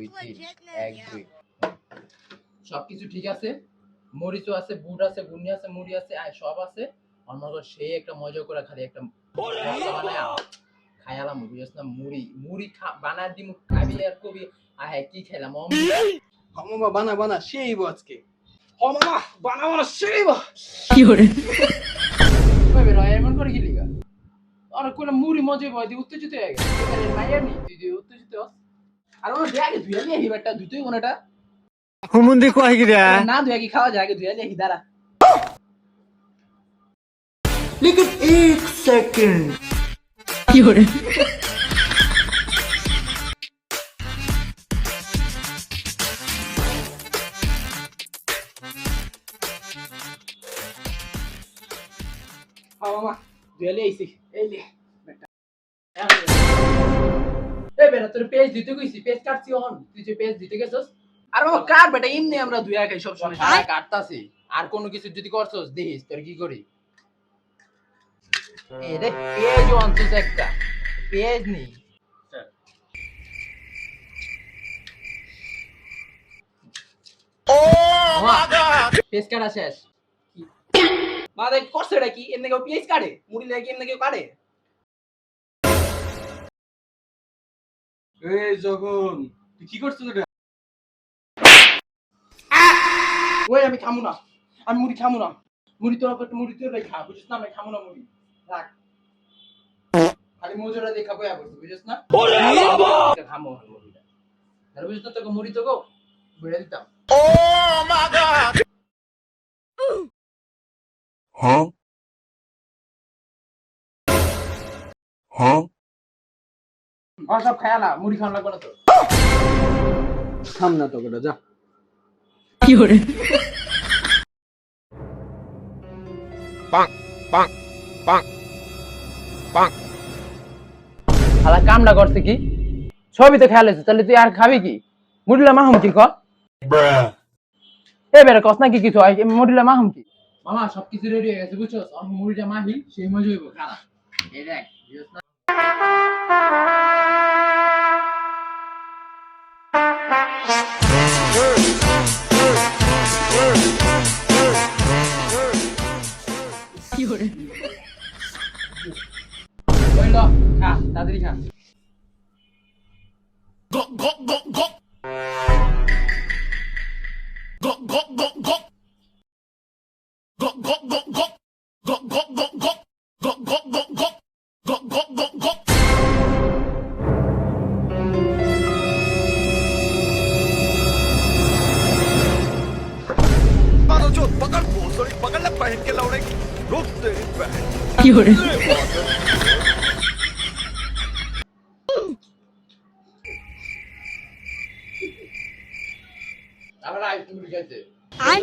দুই তিন এক দুই সবকিছু ঠিক আছে? মরিচও আছে বুট আছে বুনি আছে মুড়ি আছে আর সব আছে। অন্য সেই একটা মজা করে খালি একটা খায়ালাম বুঝছ না? মুড়ি মুড়ি দিমু খাবি আর কবি। আহে কি খেলাম মামা বানা বানা সেই আজকে। ও মামা বানা বানা সেই কবে রয় এমন করে গেলি গা আর কোন মুড়ি মজা ভয় দি উত্তেজিত হয়ে গেছে। মাইয়া নি। তুই উত্তেজিত হস। আর ও দেখ ধুই আলি হিবারটা দুটোই কোনটা হুমুন্দি কয় গিরা না ধুই কি খাওয়া যায় আগে ধুই আলি দাঁড়া लेकिन एक सेकंड হ্যাঁ মামা ধুই আলি আইছি এই লে বেটা এই বেটা তোর পেজ দিতে কইছি পেজ কাটছি হন তুই যে পেজ দিতে গেছস আর বাবা কার বেটা এমনি আমরা খাই সব সময় কাটতাছি। আর কোনো কিছু যদি করছস দেখিস তোর কি করি? এই দেখ পেজ একটা। পেজ নেই পেজ কাটা শেষ। করছে এটা কি? এমনি কেউ পিএইচ কাটে? মুড়ি লাগে এমনি কেউ কাটে? এই জগন তুই কি করছিস এটা ওই আমি খামু না। আমি মুড়ি খামু না। মুড়ি তোর একটু মুড়ি তোর খা বুঝিস না? আমি খামু না মুড়ি। রাখ। খালি মজুরা দেখা বয়া বলছি বুঝিস না? খামু মুড়িটা। আর বুঝিস না তোকে মুড়ি তোকে বেড়ে দিতাম। हाँ আর সব খায়ালা মুড়ি খাওয়া লাগবে না তো। থাম না তোকে যা। শালা কামটা করছে কি? সবই তো খেয়াল হয়েছে তাহলে তুই আর খাবি কি? মুড়িলা মাহুম কি ক? এ বেরে কস নাকি কিছু আই মুড়িলা মাহুম কি? মামা সবকিছু রেডি হয়ে গেছে বুঝছস আমি মুড়িটা মাহি সেই মজা হইব খালা। এই দেখ vĩnh hằng gõ gõ gõ. Gõ gõ gõ gõ. Gõ gõ gõ gõ. Gõ gõ gõ gõ. Gõ gõ gõ gõ. Gõ gõ gõ gõ. Gõ जो बगल सॉरी बगल में पहन के लौड़े रोकते हैं 有人。தமிழாய் தூள் சேர்த்து